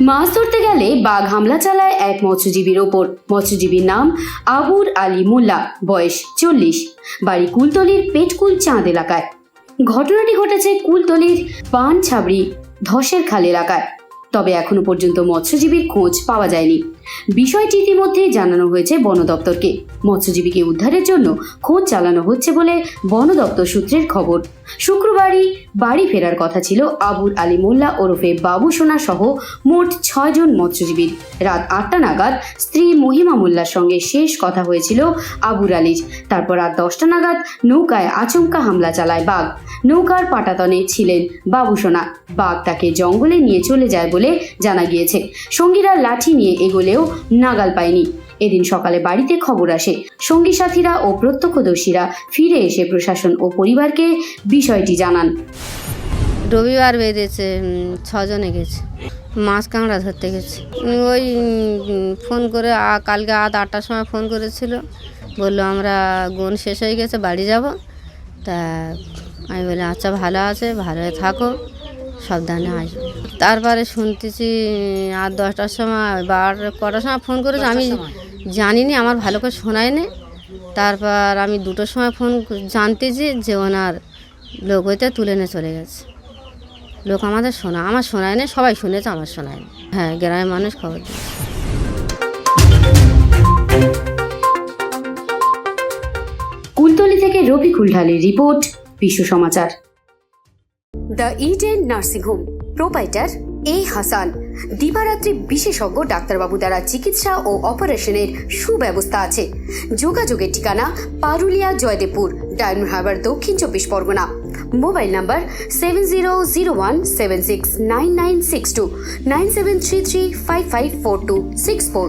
মাছ ধরতে গেলে বাঘ হামলা চালায় এক মৎস্যজীবীর ওপর। মৎস্যজীবীর নাম আবুর আলী মোল্লা, বয়স চল্লিশ। বাড়ি কুলতলির পেটকুল চাঁদ এলাকায়। ঘটনাটি ঘটেছে কুলতলির পান ছাবড়ি ধসের খাল এলাকায়। তবে এখনও পর্যন্ত মৎস্যজীবীর খোঁজ পাওয়া যায়নি। বিষয়টি ইতিমধ্যে জানানো হয়েছে বন দপ্তরকে। মৎস্যজীবীকে উদ্ধারের জন্য খোঁজ চালানো হচ্ছে বলে বন দপ্তর সূত্রের খবর। শুক্রবারই বাড়ি ফেরার কথা ছিল আবুল আলী মোল্লা ওরফে বাবু সোনা সহ মোট ছয়জন মৎস্যজীবীর। রাত আটটা নাগাদ স্ত্রী মহিমা মোল্লার সঙ্গে শেষ কথা হয়েছিল আবুর আলীর। তারপর রাত দশটা নাগাদ নৌকায় আচমকা হামলা চালায় বাঘ। নৌকার পাটাতনে ছিলেন বাবু সোনা। বাঘ তাকে জঙ্গলে নিয়ে চলে যায় বলে জানা গিয়েছে। সঙ্গীরা লাঠি নিয়ে এগোলেও নাগাল পায়নি। এদিন সকালে বাড়িতে খবর আসে, সঙ্গী সাথীরা ও প্রত্যক্ষদর্শীরা ফিরে এসে প্রশাসন ও পরিবারকে বিষয়টি জানান। রবিবার বেঁধেছে ছজনে গেছে। মাছ কাঁকড়া ধরতে গেছে। ওই ফোন করে কালকে আধ আটটার সময় ফোন করেছিল। বলল, আমরা গুণ শেষ হয়ে গেছে, বাড়ি যাব। তা আমি বলি আচ্ছা ভালো আছে, ভালো থাকো। সাবধানে আসবে তারপরে শুনতেছি আর দশটার সময় বার কটার সময় ফোন করেছে আমি জানিনি আমার ভালো করে শোনায়নি। তারপর আমি দুটোর সময় ফোন জানতেছি যে ওনার লোক হইতে তুলে নিয়ে চলে গেছে। লোক আমাদের শোনা আমার শোনায় না সবাই শুনেছে আমার শোনায় না হ্যাঁ গ্রামের মানুষ খবর দিয়েছে। কুলতলি থেকে রবি কুলঢালির রিপোর্ট বিশ্ব সমাচার। The Eden nursing home proprietor A Hasan দিবারাত্রি বিশেষজ্ঞ ডাক্তারবাবু দ্বারা চিকিৎসা ও অপারেশনের সুব্যবস্থা আছে। যোগাযোগের ঠিকানা পারুলিয়া জয়দেবপুর, ডায়মন্ড হারবার, দক্ষিণ চব্বিশ Pargana. Mobile number seven zero zero one seven six nine nine six two, nine seven three three five five four two, six four.